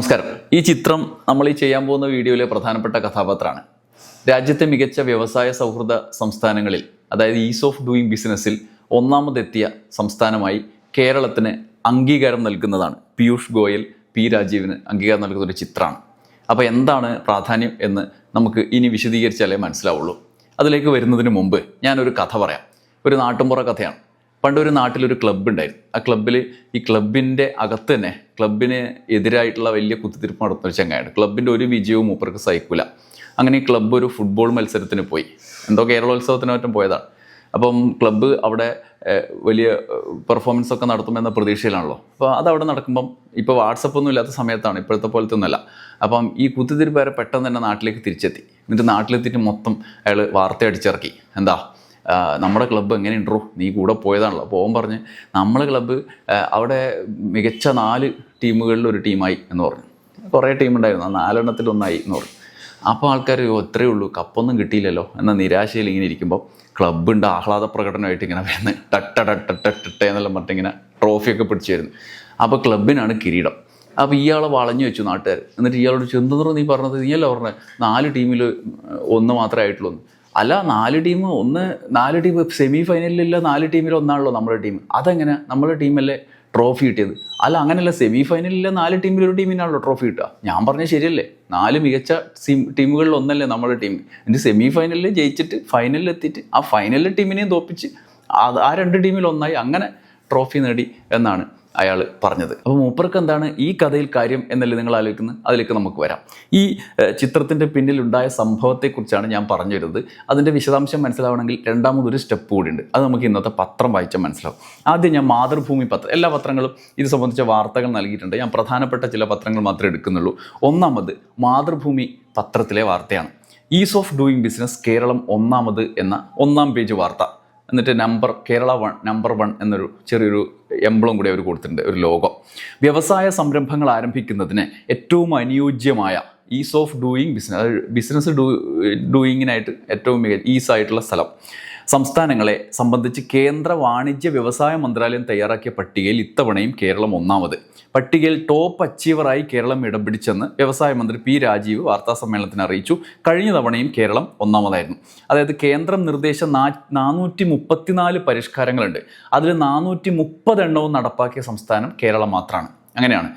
നമസ്കാരം. ഈ ചിത്രം നമ്മൾ ഈ ചെയ്യാൻ പോകുന്ന വീഡിയോയിലെ പ്രധാനപ്പെട്ട കഥാപാത്രമാണ്. രാജ്യത്തെ മികച്ച വ്യവസായ സൗഹൃദ സംസ്ഥാനങ്ങളിൽ അതായത് ഈസ് ഓഫ് ഡൂയിങ് ബിസിനസ്സിൽ ഒന്നാമതെത്തിയ സംസ്ഥാനമായി കേരളത്തിന് അംഗീകാരം നൽകുന്നതാണ് പീയൂഷ് ഗോയൽ പി രാജീവിന് അംഗീകാരം നൽകുന്ന ഒരു ചിത്രമാണ്. അപ്പോൾ എന്താണ് പ്രാധാന്യം എന്ന് നമുക്ക് ഇനി വിശദീകരിച്ചാലേ മനസ്സിലാവുള്ളൂ. അതിലേക്ക് വരുന്നതിന് മുമ്പ് ഞാനൊരു കഥ പറയാം. ഒരു നാട്ടുമ്പുറ കഥയാണ്. പണ്ട് ഒരു നാട്ടിലൊരു ക്ലബ്ബ് ഉണ്ടായിരുന്നു ആ ക്ലബ്ബിൽ ഈ ക്ലബിന്റെ അകത്ത് തന്നെ ക്ലബിന് എതിരായിട്ടുള്ള വലിയ കുത്തിത്തിരിപ്പ് നടത്തുന്ന ചങ്ങായാണ് ക്ലബിന്റെ ഒരു വിജയവും മൂപ്പർക്ക് സഹിക്കില്ല അങ്ങനെ ഈ ക്ലബ്ബ് ഒരു ഫുട്ബോൾ മത്സരത്തിന് പോയി. എന്തോ കേരളോത്സവത്തിന് മറ്റും പോയതാണ്. അപ്പം ക്ലബ്ബ് അവിടെ വലിയ പെർഫോമൻസ് ഒക്കെ നടത്തുമെന്ന പ്രതീക്ഷയിലാണല്ലോ. അപ്പോൾ അതവിടെ നടക്കുമ്പം ഇപ്പോൾ വാട്സപ്പ് ഒന്നും ഇല്ലാത്ത സമയത്താണ് ഇപ്പോഴത്തെ പോലത്തെ ഒന്നുമല്ല. അപ്പം ഈ കുത്തിത്തിരിപ്പ് വരെ പെട്ടെന്ന് തന്നെ നാട്ടിലേക്ക് തിരിച്ചെത്തി. എന്നിട്ട് നാട്ടിലെത്തിയിട്ട് മൊത്തം അയാൾ വാർത്ത അടിച്ചിറക്കി. എന്താ? നമ്മുടെ ക്ലബ്ബ് എങ്ങനെയുണ്ടോ നീ കൂടെ പോയതാണല്ലോ. അപ്പോൾ പറഞ്ഞ് നമ്മളെ ക്ലബ്ബ് അവിടെ മികച്ച നാല് ടീമുകളിൽ ഒരു ടീമായി എന്ന് പറഞ്ഞു. കുറേ ടീം ഉണ്ടായിരുന്നു. ആ നാലെണ്ണത്തിൽ ഒന്നായി എന്ന് പറഞ്ഞു. അപ്പോൾ ആൾക്കാർ "ഓ, ഇത്രയേ ഉള്ളൂ. കപ്പൊന്നും കിട്ടിയില്ലല്ലോ. എന്ന നിരാശയിൽ ഇങ്ങനെ ഇരിക്കുമ്പോൾ ക്ലബ്ബുണ്ട് ആഹ്ലാദ പ്രകടനമായിട്ട് ഇങ്ങനെ വരുന്നത് ടട്ട ടട്ട ടട്ട എന്നെല്ലാം പറഞ്ഞിട്ട് ഇങ്ങനെ ട്രോഫിയൊക്കെ പിടിച്ചു വരുന്നു. അപ്പോൾ ക്ലബിനാണ് കിരീടം. അപ്പോൾ ഇയാളെ വളഞ്ഞു വെച്ചു നാട്ടുകാർ എന്നിട്ട് ഇയാളോട് ചെന്തെന്ന് നീ പറഞ്ഞത്? നീയല്ല പറഞ്ഞത്? നാല് ടീമിൽ ഒന്ന് മാത്രമേ ആയിട്ടുള്ളൂ. അല്ല നാല് ടീം ഒന്ന് നാല് ടീം സെമി ഫൈനലിലില്ല നാല് ടീമിൽ ഒന്നാണല്ലോ നമ്മുടെ ടീം. അതെങ്ങനെ? നമ്മുടെ ടീമല്ലേ ട്രോഫി കിട്ടിയത്. അല്ല അങ്ങനെയല്ല സെമി ഫൈനലിലെ നാല് ടീമിൽ ഒരു ടീമിനാണല്ലോ ട്രോഫി കിട്ടുക. ഞാൻ പറഞ്ഞത് ശരിയല്ലേ. നാല് മികച്ച ടീമുകളിൽ ഒന്നല്ലേ നമ്മുടെ ടീം. എന്നിട്ട് സെമി ഫൈനലിൽ ജയിച്ചിട്ട് ഫൈനലിൽ എത്തിയിട്ട് ആ ഫൈനലിലെ ടീമിനെയും തോപ്പിച്ച് ആ രണ്ട് ടീമിൽ ഒന്നായി അങ്ങനെ ട്രോഫി നേടി എന്നാണ്. അയാൾ പറഞ്ഞത്. അപ്പോൾ മൂപ്പർക്ക് എന്താണ് ഈ കഥയിൽ കാര്യം എന്നല്ലേ നിങ്ങൾ ആലോചിക്കുന്നത്? അതിലേക്ക് നമുക്ക് വരാം. ഈ ചിത്രത്തിന്റെ പിന്നിലുണ്ടായ സംഭവത്തെക്കുറിച്ചാണ് ഞാൻ പറഞ്ഞു വരുന്നത് അതിന്റെ വിശദാംശം മനസ്സിലാവണമെങ്കിൽ രണ്ടാമതൊരു സ്റ്റെപ്പ് കൂടി ഉണ്ട് അത് നമുക്ക് ഇന്നത്തെ പത്രം വായിച്ചാൽ മനസ്സിലാവും. ആദ്യം ഞാൻ മാതൃഭൂമി പത്രം എല്ലാ പത്രങ്ങളും ഇത് സംബന്ധിച്ച വാർത്തകൾ നൽകിയിട്ടുണ്ട്. ഞാൻ പ്രധാനപ്പെട്ട ചില പത്രങ്ങൾ മാത്രമേ എടുക്കുന്നുള്ളൂ. ഒന്നാമത് മാതൃഭൂമി പത്രത്തിലെ വാർത്തയാണ്. Ease of doing business Keralam ഒന്നാമത് എന്ന ഒന്നാം പേജ് വാർത്ത. എന്നിട്ട് number Kerala one number one എന്നൊരു ചെറിയൊരു എംബ്ലം കൂടി അവർ കൊടുത്തിട്ടുണ്ട് ഒരു ലോഗോ വ്യവസായ സംരംഭങ്ങൾ ആരംഭിക്കുന്നതിന് ഏറ്റവും അനുയോജ്യമായ ease of doing business business do ഡൂയിങ്ങിനായിട്ട് ഏറ്റവും മികച്ച ഈസ് ആയിട്ടുള്ള സ്ഥലം. സംസ്ഥാനങ്ങളെ സംബന്ധിച്ച് കേന്ദ്ര വാണിജ്യ വ്യവസായ മന്ത്രാലയം തയ്യാറാക്കിയ പട്ടികയിൽ ഇത്തവണയും കേരളം ഒന്നാമത്. പട്ടികയിൽ ടോപ്പ് അച്ചീവറായി കേരളം ഇടം പിടിച്ചെന്ന് വ്യവസായ മന്ത്രി പി രാജീവ് വാർത്താ സമ്മേളനത്തിന് അറിയിച്ചു. കഴിഞ്ഞ തവണയും കേരളം ഒന്നാമതായിരുന്നു. അതായത് കേന്ദ്രം നിർദ്ദേശ നാനൂറ്റി മുപ്പത്തിനാല് പരിഷ്കാരങ്ങളുണ്ട്. അതിൽ നാനൂറ്റി മുപ്പതെണ്ണവും നടപ്പാക്കിയ സംസ്ഥാനം കേരളം മാത്രമാണ് അങ്ങനെയാണ്.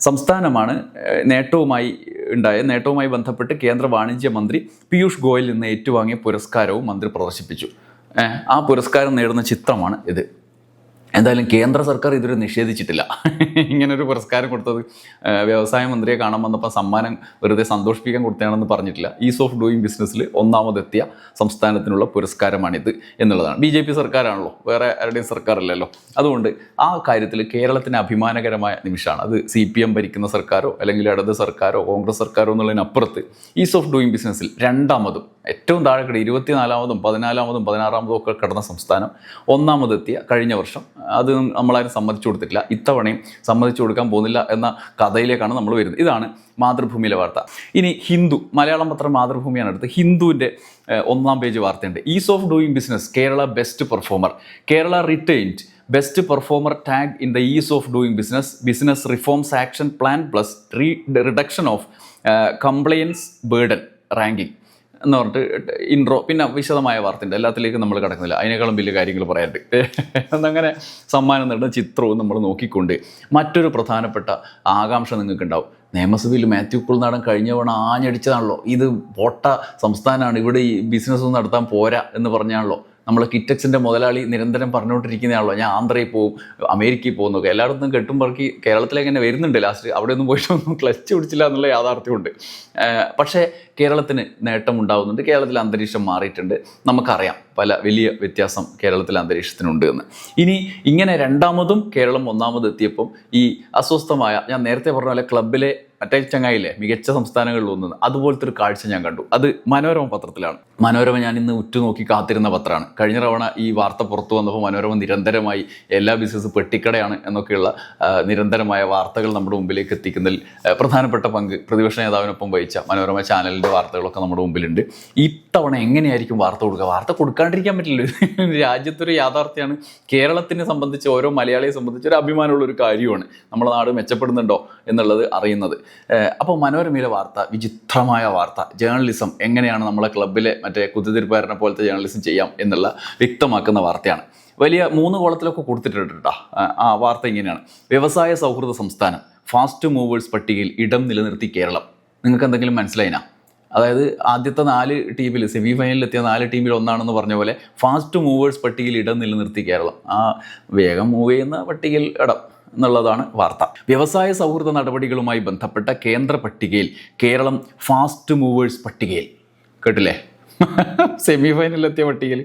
സംസ്ഥാനമാണ് നേട്ടവുമായി ഉണ്ടായ നേട്ടവുമായി ബന്ധപ്പെട്ട് കേന്ദ്ര വാണിജ്യ മന്ത്രി പീയൂഷ് ഗോയൽ നിന്ന് ഏറ്റുവാങ്ങിയ പുരസ്കാരവും മന്ത്രി പ്രദർശിപ്പിച്ചു. ആ പുരസ്കാരം നേടുന്ന ചിത്രമാണ് ഇത്. എന്തായാലും കേന്ദ്ര സർക്കാർ ഇതുവരെ നിഷേധിച്ചിട്ടില്ല. ഇങ്ങനൊരു പുരസ്കാരം കൊടുത്തത് വ്യവസായ മന്ത്രിയെ കാണാൻ വന്നപ്പോൾ സമ്മാനം വെറുതെ സന്തോഷിപ്പിക്കാൻ കൊടുത്തതാണെന്ന് പറഞ്ഞിട്ടില്ല. ഈസ് ഓഫ് ഡൂയിങ് ബിസിനസ്സിൽ ഒന്നാമതെത്തിയ സംസ്ഥാനത്തിനുള്ള പുരസ്കാരമാണിത് എന്നുള്ളതാണ്. ബി ജെ പി സർക്കാരാണല്ലോ വേറെ ആരുടെയും സർക്കാരല്ലല്ലോ. അതുകൊണ്ട് ആ കാര്യത്തിൽ കേരളത്തിന് അഭിമാനകരമായ നിമിഷമാണ്. അത് സി പി എം ഭരിക്കുന്ന സർക്കാരോ അല്ലെങ്കിൽ ഇടത് സർക്കാരോ കോൺഗ്രസ് സർക്കാരോ എന്നുള്ളതിനപ്പുറത്ത് ഈസ് ഓഫ് ഡൂയിങ് ബിസിനസ്സിൽ രണ്ടാമതും ഏറ്റവും താഴെ കിട ഇരുപത്തിനാലാമതും പതിനാലാമതും പതിനാറാമതും ഒക്കെ കിടന്ന സംസ്ഥാനം ഒന്നാമതെത്തിയ കഴിഞ്ഞ വർഷം അത് നമ്മളാരും സമ്മതിച്ചു കൊടുത്തിട്ടില്ല. ഇത്തവണയും സമ്മതിച്ചു കൊടുക്കാൻ പോകുന്നില്ല എന്ന കഥയിലേക്കാണ് നമ്മൾ വരുന്നത്. ഇതാണ് മാതൃഭൂമിയിലെ വാർത്ത. ഇനി ഹിന്ദു മലയാളം പത്രം മാതൃഭൂമിയാണ് എടുത്ത് ഹിന്ദുവിന്റെ ഒന്നാം പേജ് വാർത്തയുണ്ട്. Ease of doing business Kerala best performer Kerala retained best performer tag in the ease of doing business business reforms action plan plus re reduction of compliance burden ranking എന്ന് പറഞ്ഞിട്ട് ഇൻട്രോ പിന്നെ വിശദമായ വാർത്തയുണ്ട്. എല്ലാത്തിലേക്കും നമ്മൾ കിടക്കുന്നില്ല. അതിനേക്കാളും വലിയ കാര്യങ്ങൾ പറയാനുണ്ട്. എന്നങ്ങനെ സമ്മാനം നേടുന്ന ചിത്രവും നമ്മൾ നോക്കിക്കൊണ്ട് മറ്റൊരു പ്രധാനപ്പെട്ട ആകാംക്ഷ നിങ്ങൾക്ക് ഉണ്ടാവും നിയമസഭയിൽ മാത്യു കുൾനാടൻ കഴിഞ്ഞ തവണ ആഞ്ഞടിച്ചതാണല്ലോ. ഇത് പോട്ട സംസ്ഥാനമാണ്. ഇവിടെ ഈ ബിസിനസ് ഒന്നും നടത്താൻ പോരാ എന്ന് പറഞ്ഞാണല്ലോ. നമ്മൾ കിറ്റക്സിന്റെ മുതലാളി നിരന്തരം പറഞ്ഞുകൊണ്ടിരിക്കുന്നതാണല്ലോ. ഞാൻ ആന്ധ്രയിൽ പോകും അമേരിക്കയിൽ പോകുന്നൊക്കെ എല്ലായിടത്തും കെട്ടും പറക്കി കേരളത്തിലേക്ക് തന്നെ വരുന്നുണ്ട്. ലാസ്റ്റ് അവിടെ ഒന്നും പോയിട്ടൊന്നും ക്ലച്ച് പിടിച്ചില്ല എന്നുള്ള യാഥാർത്ഥ്യമുണ്ട്. പക്ഷേ കേരളത്തിന് നേട്ടം ഉണ്ടാകുന്നുണ്ട് കേരളത്തിലെ അന്തരീക്ഷം മാറിയിട്ടുണ്ട്. നമുക്കറിയാം പല വലിയ വ്യത്യാസം കേരളത്തിലെ അന്തരീക്ഷത്തിനുണ്ട് എന്ന്. ഇനി ഇങ്ങനെ രണ്ടാമതും കേരളം ഒന്നാമത് എത്തിയപ്പം ഈ അസ്വസ്ഥമായ ഞാൻ നേരത്തെ പറഞ്ഞ പോലെ ക്ലബിലെ മറ്റേ ചങ്ങായില്ലേ മികച്ച സംസ്ഥാനങ്ങളിൽ ഒന്ന്. അതുപോലത്തെ ഒരു കാഴ്ച ഞാൻ കണ്ടു. അത് മനോരമ പത്രത്തിലാണ്. മനോരമ ഞാൻ ഇന്ന് ഉറ്റുനോക്കി കാത്തിരുന്ന പത്രമാണ്. കഴിഞ്ഞ തവണ ഈ വാർത്ത പുറത്തു വന്നപ്പോൾ മനോരമ നിരന്തരമായി എല്ലാ ബിസിനസ് പെട്ടിക്കടയാണ് എന്നൊക്കെയുള്ള നിരന്തരമായ വാർത്തകൾ നമ്മുടെ മുമ്പിലേക്ക് എത്തിക്കുന്നതിൽ പ്രധാനപ്പെട്ട പങ്ക് പ്രതിപക്ഷ നേതാവിനൊപ്പം വഹിച്ച മനോരമ ചാനലിന്റെ വാർത്തകളൊക്കെ നമ്മുടെ മുമ്പിലുണ്ട്. ഇത്തവണ എങ്ങനെയായിരിക്കും വാർത്ത കൊടുക്കുക? വാർത്ത കൊടുക്കാണ്ടിരിക്കാൻ പറ്റില്ല. രാജ്യത്തൊരു യാഥാർത്ഥ്യമാണ്. കേരളത്തിനെ സംബന്ധിച്ച് ഓരോ മലയാളിയെ സംബന്ധിച്ച് ഒരു അഭിമാനമുള്ള ഒരു കാര്യമാണ്. നമ്മുടെ നാട് മെച്ചപ്പെടുന്നുണ്ടോ എന്നുള്ളത് അറിയുന്നത്. അപ്പോൾ മനോരമയിലെ വാർത്ത വിചിത്രമായ വാർത്ത ജേർണലിസം എങ്ങനെയാണ് നമ്മളെ ക്ലബിലെ മറ്റേ കുത്തിത്തിരിപ്പാരനെ പോലത്തെ ജേർണലിസം ചെയ്യാം എന്നുള്ള വ്യക്തമാക്കുന്ന വാർത്തയാണ്. വലിയ മൂന്ന് കോളത്തിലൊക്കെ കൊടുത്തിട്ടുണ്ട് കേട്ടോ ആ വാർത്ത ഇങ്ങനെയാണ്. വ്യവസായ സൗഹൃദ സംസ്ഥാനം ഫാസ്റ്റ് മൂവേഴ്സ് പട്ടികയിൽ ഇടം നിലനിർത്തി കേരളം. നിങ്ങൾക്ക് എന്തെങ്കിലും മനസ്സിലായിനാ? അതായത് ആദ്യത്തെ നാല് ടീമിൽ സെമി ഫൈനലിൽ എത്തിയ നാല് ടീമിൽ ഒന്നാണെന്ന് പറഞ്ഞ പോലെ ഫാസ്റ്റ് മൂവേഴ്സ് പട്ടികയിൽ ഇടം നിലനിർത്തി കേരളം. ആ വേഗം മൂവ് ചെയ്യുന്ന പട്ടികയിൽ ഇടം. എന്നുള്ളതാണ് വാർത്ത. വ്യവസായ സൗഹൃദ നടപടികളുമായി ബന്ധപ്പെട്ട കേന്ദ്ര പട്ടികയിൽ കേരളം ഫാസ്റ്റ് മൂവേഴ്സ് പട്ടികയിൽ. കേട്ടില്ലേ? സെമി ഫൈനലിലെത്തിയ പട്ടികയിൽ.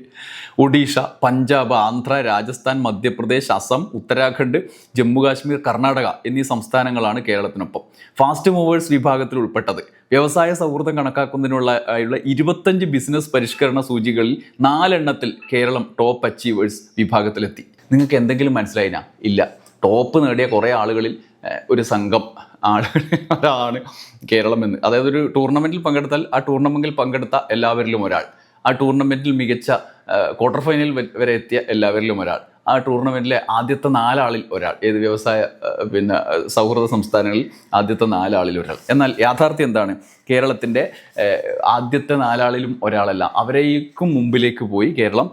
ഒഡീഷ പഞ്ചാബ് ആന്ധ്ര രാജസ്ഥാൻ മധ്യപ്രദേശ് അസം ഉത്തരാഖണ്ഡ് ജമ്മു കാശ്മീർ കർണാടക എന്നീ സംസ്ഥാനങ്ങളാണ് കേരളത്തിനൊപ്പം ഫാസ്റ്റ് മൂവേഴ്സ് വിഭാഗത്തിൽ ഉൾപ്പെട്ടത്. വ്യവസായ സൗഹൃദം കണക്കാക്കുന്നതിനുള്ള ഇരുപത്തഞ്ച് ബിസിനസ് പരിഷ്കരണ സൂചികളിൽ നാലെണ്ണത്തിൽ കേരളം ടോപ്പ് അച്ചീവേഴ്സ് വിഭാഗത്തിലെത്തി. നിങ്ങൾക്ക് എന്തെങ്കിലും മനസ്സിലായിനാ? ഇല്ല. ടോപ്പ് നേടിയ കുറേ ആളുകളിൽ ഒരു സംഘം അതാണ് കേരളം എന്ന്. അതായത് ഒരു ടൂർണമെന്റിൽ പങ്കെടുത്താൽ ആ ടൂർണമെന്റിൽ പങ്കെടുത്ത എല്ലാവരിലും ഒരാൾ. ആ ടൂർണമെന്റിൽ മികച്ച ക്വാർട്ടർ ഫൈനൽ വരെ എത്തിയ എല്ലാവരിലും ഒരാൾ. ആ ടൂർണമെന്റിലെ ആദ്യത്തെ നാലാളിൽ ഒരാൾ. ഏത് വ്യവസായ പിന്നെ സൗഹൃദ സംസ്ഥാനങ്ങളിൽ ആദ്യത്തെ നാലാളിൽ ഒരാൾ. എന്നാൽ യാഥാർത്ഥ്യം എന്താണ്? കേരളത്തിന്റെ ആദ്യത്തെ നാലാളിലും ഒരാളല്ല. അവരേക്കും മുമ്പിലേക്ക് പോയി കേരളം.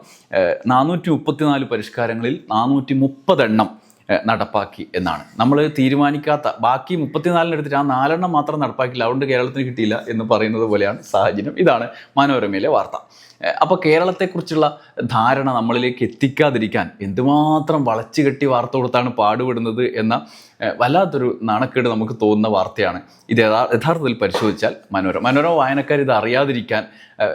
നാനൂറ്റി മുപ്പത്തിനാല് പരിഷ്കാരങ്ങളിൽ നാനൂറ്റി മുപ്പതെണ്ണം നടപ്പാക്കി എന്നാണ്. നമ്മൾ തീരുമാനിക്കാത്ത ബാക്കി മുപ്പത്തിനാലിന് എടുത്തിട്ട് ആ നാലെണ്ണം മാത്രം നടപ്പാക്കില്ല അതുകൊണ്ട് കേരളത്തിന് കിട്ടിയില്ല എന്ന് പറയുന്നത് പോലെയാണ് സാഹചര്യം. ഇതാണ് മനോരമയിലെ വാർത്ത. അപ്പോൾ കേരളത്തെക്കുറിച്ചുള്ള ധാരണ നമ്മളിലേക്ക് എത്തിക്കാതിരിക്കാൻ എന്തുമാത്രം വളച്ചു കെട്ടി വാർത്ത കൊടുത്താണ് പാടുപെടുന്നത് എന്ന വല്ലാത്തൊരു നാണക്കേട് നമുക്ക് തോന്നുന്ന വാർത്തയാണ്. ഇത് യഥാർത്ഥത്തിൽ പരിശോധിച്ചാൽ മനോരമ. മനോരമ വായനക്കാർ ഇത് അറിയാതിരിക്കാൻ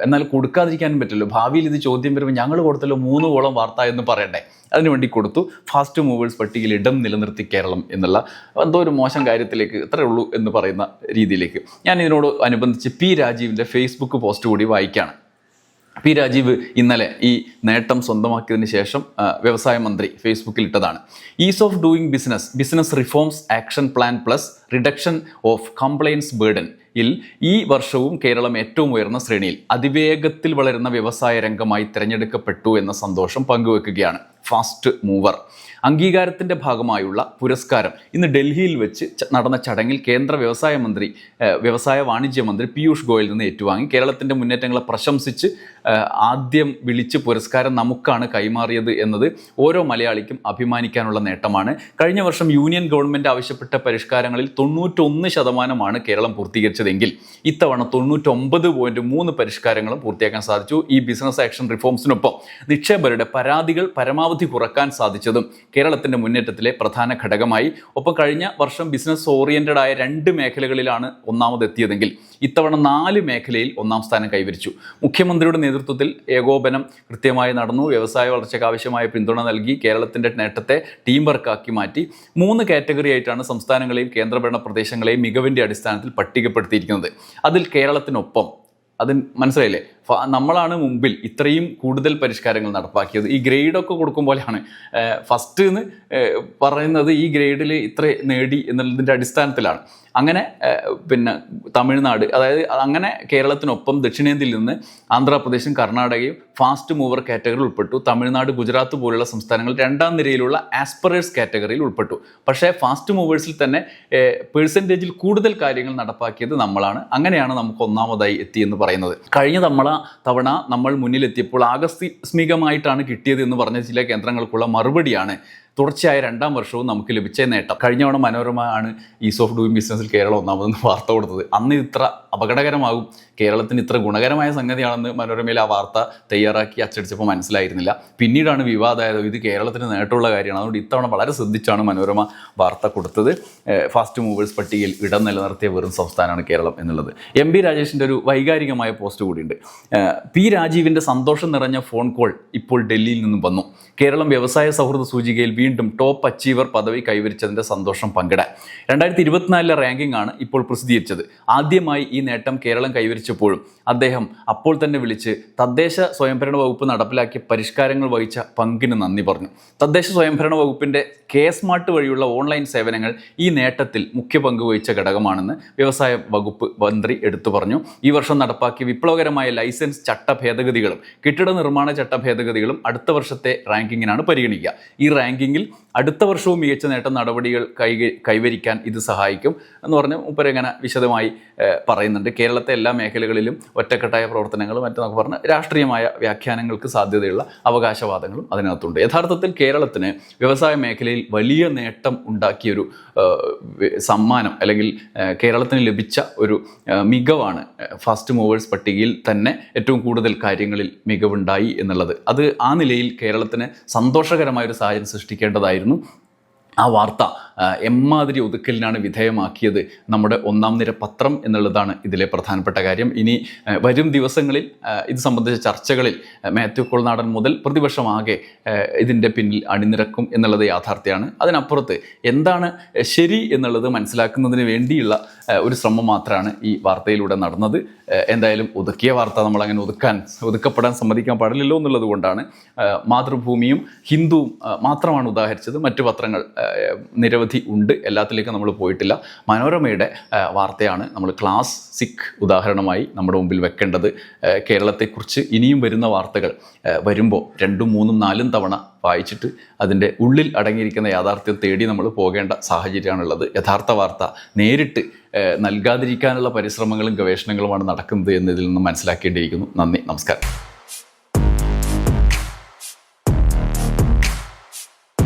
എന്നാൽ കൊടുക്കാതിരിക്കാനും പറ്റില്ല. ഭാവിയിൽ ഇത് ചോദ്യം വരുമ്പോൾ ഞങ്ങൾ കൊടുത്തല്ലോ മൂന്ന് കോളം വാർത്ത എന്ന് പറയണ്ടേ? അതിനുവേണ്ടി കൊടുത്തു. ഫാസ്റ്റ് മൂവേഴ്സ് പട്ടികയിൽ ഇടം നിലനിർത്തി കേരളം എന്നുള്ള എന്തോ ഒരു മോശം കാര്യത്തിലേക്ക് ഇത്രയേ ഉള്ളൂ എന്ന് പറയുന്ന രീതിയിലേക്ക്. ഞാൻ ഇതിനോട് അനുബന്ധിച്ച് പി രാജീവിന്റെ ഫേസ്ബുക്ക് പോസ്റ്റ് കൂടി വായിക്കുകയാണ് പി രാജീവ് ഇന്നലെ ഈ നേട്ടം സ്വന്തമാക്കിയതിന് ശേഷം വ്യവസായ മന്ത്രി ഫേസ്ബുക്കിൽ ഇട്ടതാണ് ease of doing business business reforms action plan plus reduction of compliance burden ഇൽ ഈ വർഷവും കേരളം ഏറ്റവും ഉയർന്ന ശ്രേണിയിൽ അതിവേഗത്തിൽ വളരുന്ന വ്യവസായ രംഗമായി തിരഞ്ഞെടുക്കപ്പെട്ടു എന്ന സന്തോഷം പങ്കുവെക്കുകയാണ്. ഫാസ്റ്റ് മൂവർ. അംഗീകാരത്തിന്റെ ഭാഗമായുള്ള പുരസ്കാരം. ഇന്ന് ഡൽഹിയിൽ വെച്ച് നടന്ന ചടങ്ങിൽ കേന്ദ്ര വ്യവസായ മന്ത്രി വ്യവസായ വാണിജ്യ മന്ത്രി പീയൂഷ് ഗോയൽ നിന്ന് ഏറ്റുവാങ്ങി. കേരളത്തിന്റെ മുന്നേറ്റങ്ങളെ പ്രശംസിച്ച് ആദ്യം വിളിച്ച് പുരസ്കാരം നമുക്കാണ് കൈമാറിയത് എന്നത് ഓരോ മലയാളിക്കും അഭിമാനിക്കാനുള്ള നേട്ടമാണ്. കഴിഞ്ഞ വർഷം യൂണിയൻ ഗവൺമെന്റ് ആവശ്യപ്പെട്ട പരിഷ്കാരങ്ങളിൽ തൊണ്ണൂറ്റൊന്ന് ശതമാനമാണ് കേരളം പൂർത്തീകരിച്ചതെങ്കിൽ ഇത്തവണ തൊണ്ണൂറ്റൊമ്പത് പോയിന്റ് മൂന്ന് പരിഷ്കാരങ്ങളും പൂർത്തിയാക്കാൻ സാധിച്ചു. ഈ ബിസിനസ് ആക്ഷൻ റിഫോംസിനൊപ്പം നിക്ഷേപകരുടെ പരാതികൾ പരമാവധി കുറയ്ക്കാൻ സാധിച്ചതും കേരളത്തിന്റെ മുന്നേറ്റത്തിലെ പ്രധാന ഘടകമായി. ഒപ്പം കഴിഞ്ഞ വർഷം ബിസിനസ് ഓറിയന്റഡ് ആയ രണ്ട് മേഖലകളിലാണ് ഒന്നാമതെത്തിയതെങ്കിൽ ഇത്തവണ നാല് മേഖലയിൽ ഒന്നാം സ്ഥാനം കൈവരിച്ചു. മുഖ്യമന്ത്രിയുടെ നേതൃത്വത്തിൽ ഏകോപനം കൃത്യമായി നടന്നു. വ്യവസായ വളർച്ചയ്ക്ക് ആവശ്യമായ പിന്തുണ നൽകി കേരളത്തിന്റെ നേട്ടത്തെ ടീം വർക്കാക്കി മാറ്റി. മൂന്ന് കാറ്റഗറി ആയിട്ടാണ് സംസ്ഥാനങ്ങളെയും കേന്ദ്രഭരണ പ്രദേശങ്ങളെയും മികവിന്റെ അടിസ്ഥാനത്തിൽ പട്ടികപ്പെടുത്തിയിരിക്കുന്നത്. അതിൽ കേരളത്തിനൊപ്പം അത് മനസ്സിലായില്ലേ? നമ്മളാണ് മുമ്പിൽ ഇത്രയും കൂടുതൽ പരിഷ്കാരങ്ങൾ നടപ്പാക്കിയത്. ഈ ഗ്രേഡൊക്കെ കൊടുക്കും പോലെയാണ്. ഫസ്റ്റ് എന്ന് പറയുന്നത് ഈ ഗ്രേഡിൽ ഇത്ര നേടി എന്നുള്ളതിന്റെ അടിസ്ഥാനത്തിലാണ്. അങ്ങനെ പിന്നെ തമിഴ്നാട് അതായത് അങ്ങനെ കേരളത്തിനൊപ്പം ദക്ഷിണേന്ത്യയിൽ നിന്ന് ആന്ധ്രാപ്രദേശും കർണാടകയും ഫാസ്റ്റ് മൂവർ കാറ്റഗറിയിൽ ഉൾപ്പെട്ടു. തമിഴ്നാട് ഗുജറാത്ത് പോലുള്ള സംസ്ഥാനങ്ങൾ രണ്ടാം നിരയിലുള്ള ആസ്പറേഴ്സ് കാറ്റഗറിയിൽ ഉൾപ്പെട്ടു. പക്ഷേ ഫാസ്റ്റ് മൂവേഴ്സിൽ തന്നെ പേഴ്സന്റേജിൽ കൂടുതൽ കാര്യങ്ങൾ നടപ്പാക്കിയത് നമ്മളാണ്. അങ്ങനെയാണ് നമുക്ക് ഒന്നാമതായി എത്തിയെന്ന് പറയുന്നത്. കഴിഞ്ഞ തവണ തവണ നമ്മൾ മുന്നിലെത്തിയപ്പോൾ ആകസ്മികമായിട്ടാണ് കിട്ടിയത് എന്ന് പറഞ്ഞ ചില കേന്ദ്രങ്ങൾക്കുള്ള മറുപടിയാണ് തുടർച്ചയായ രണ്ടാം വർഷവും നമുക്ക് ലഭിച്ച നേട്ടം. കഴിഞ്ഞ തവണ മനോരമ ആണ് ഈസ് ഓഫ് ഡൂയിങ് ബിസിനസ്സിൽ കേരളം ഒന്നാമതെന്ന് വാർത്ത കൊടുത്തത്. അന്ന് ഇത്ര അപകടകരമാകും. കേരളത്തിന് ഇത്ര ഗുണകരമായ സംഗതിയാണെന്ന് മനോരമയിൽ ആ വാർത്ത തയ്യാറാക്കി അച്ചടിച്ചപ്പോൾ മനസ്സിലായിരുന്നില്ല. പിന്നീടാണ് വിവാദമായത്. ഇത് കേരളത്തിന് നേട്ടമുള്ള കാര്യമാണ്. അതുകൊണ്ട് ഇത്തവണ വളരെ ശ്രദ്ധിച്ചാണ് മനോരമ വാർത്ത കൊടുത്തത്. ഫാസ്റ്റ് മൂവേഴ്സ് പട്ടികയിൽ ഇടം നിലനിർത്തിയ വെറും സംസ്ഥാനമാണ് കേരളം എന്നുള്ളത്. എം പി രാജേഷിന്റെ ഒരു വൈകാരികമായ പോസ്റ്റ് കൂടിയുണ്ട്. പി രാജീവിന്റെ സന്തോഷം നിറഞ്ഞ ഫോൺ കോൾ ഇപ്പോൾ ഡൽഹിയിൽ നിന്നും വന്നു. കേരളം വ്യവസായ സൗഹൃദ സൂചികയിൽ വീണ്ടും ടോപ്പ് അച്ചീവർ പദവി കൈവരിച്ചതിന്റെ സന്തോഷം പങ്കിടാൻ. രണ്ടായിരത്തി ഇരുപത്തിനാലിലെ റാങ്കിംഗ് ആണ് ഇപ്പോൾ പ്രസിദ്ധീകരിച്ചത്. ആദ്യമായി ഈ നേട്ടം കേരളം കൈവരിച്ചപ്പോഴും അദ്ദേഹം അപ്പോൾ തന്നെ വിളിച്ച് തദ്ദേശ സ്വയംഭരണ വകുപ്പ് നടപ്പിലാക്കിയ പരിഷ്കാരങ്ങൾ വഹിച്ച പങ്കിന് നന്ദി പറഞ്ഞു. തദ്ദേശ സ്വയംഭരണ വകുപ്പിന്റെ കെ സ്മാർട്ട് വഴിയുള്ള ഓൺലൈൻ സേവനങ്ങൾ ഈ നേട്ടത്തിൽ മുഖ്യ പങ്ക് വഹിച്ച ഘടകമാണെന്ന് വ്യവസായ വകുപ്പ് മന്ത്രി എടുത്തു പറഞ്ഞു. ഈ വർഷം നടപ്പാക്കിയ വിപ്ലവകരമായ ലൈസൻസ് ചട്ട ഭേദഗതികളും കെട്ടിട നിർമ്മാണ ചട്ട ഭേദഗതികളും അടുത്ത വർഷത്തെ റാങ്കിങ്ങിനാണ് പരിഗണിക്കുക. ഈ റാങ്കിങ്ങിൽ അടുത്ത വർഷവും മികച്ച നേട്ടം നടപടികൾ കൈ കൈവരിക്കാൻ ഇത് സഹായിക്കും എന്ന് പറഞ്ഞ് ഉപ്പരങ്ങനെ വിശദമായി പറയുന്നുണ്ട്. കേരളത്തെ എല്ലാ മേഖലകളിലും ഒറ്റക്കെട്ടായ പ്രവർത്തനങ്ങളും മറ്റൊക്കെ പറഞ്ഞ് രാഷ്ട്രീയമായ വ്യാഖ്യാനങ്ങൾക്ക് സാധ്യതയുള്ള അവകാശവാദങ്ങളും അതിനകത്തുണ്ട്. യഥാർത്ഥത്തിൽ കേരളത്തിന് വ്യവസായ മേഖലയിൽ വലിയ നേട്ടം ഉണ്ടാക്കിയൊരു സമ്മാനം അല്ലെങ്കിൽ കേരളത്തിന് ലഭിച്ച ഒരു മികവാണ് ഫാസ്റ്റ് മൂവേഴ്സ് പട്ടികയിൽ തന്നെ ഏറ്റവും കൂടുതൽ കാര്യങ്ങളിൽ മികവുണ്ടായി എന്നുള്ളത്. അത് ആ നിലയിൽ കേരളത്തിന് സന്തോഷകരമായ ഒരു സാഹചര്യം സൃഷ്ടിക്കേണ്ടതായിരുന്നു ആ വാർത്ത എമ്മാതിരി ഒതുക്കലിനാണ് വിധേയമാക്കിയത് നമ്മുടെ ഒന്നാം നിര പത്രം എന്നുള്ളതാണ് ഇതിലെ പ്രധാനപ്പെട്ട കാര്യം. ഇനി വരും ദിവസങ്ങളിൽ ഇത് സംബന്ധിച്ച ചർച്ചകളിൽ മാത്യു കൊൾനാടൻ മുതൽ പ്രതിപക്ഷമാകെ ഇതിന്റെ പിന്നിൽ അണിനിരക്കും എന്നുള്ളത് യാഥാർത്ഥ്യമാണ്. അതിനപ്പുറത്ത് എന്താണ് ശരി എന്നുള്ളത് മനസ്സിലാക്കുന്നതിന് വേണ്ടിയുള്ള ഒരു ശ്രമം മാത്രമാണ് ഈ വാർത്തയിലൂടെ നടന്നത്. എന്തായാലും ഒതുക്കിയ വാർത്ത നമ്മൾ അങ്ങനെ ഒതുക്കാൻ ഒതുക്കപ്പെടാൻ സമ്മതിക്കാൻ പാടില്ലല്ലോ എന്നുള്ളത് കൊണ്ടാണ് മാതൃഭൂമിയും ഹിന്ദുവും മാത്രമാണ് ഉദാഹരിച്ചത്. മറ്റു പത്രങ്ങൾ ആ, നിരവധി ഉണ്ട്. എല്ലാത്തിലേക്കും നമ്മൾ പോയിട്ടില്ല. മനോരമയുടെ വാർത്തയാണ് നമ്മൾ ക്ലാസ് ക്ലാസിക് ഉദാഹരണമായി നമ്മുടെ മുമ്പിൽ വെക്കേണ്ടത്. കേരളത്തെക്കുറിച്ച് ഇനിയും വരുന്ന വാർത്തകൾ വരുമ്പോൾ രണ്ടും മൂന്നും നാലും തവണ വായിച്ചിട്ട് അതിന്റെ ഉള്ളിൽ അടങ്ങിയിരിക്കുന്ന യാഥാർത്ഥ്യം തേടി നമ്മൾ പോകേണ്ട സാഹചര്യമാണുള്ളത്. യഥാർത്ഥ വാർത്ത നേരിട്ട് നൽകാതിരിക്കാനുള്ള പരിശ്രമങ്ങളും ഗവേഷണങ്ങളുമാണ് നടക്കുന്നത് എന്നതിൽ നിന്ന് മനസ്സിലാക്കേണ്ടിയിരിക്കുന്നു. നന്ദി നമസ്കാരം.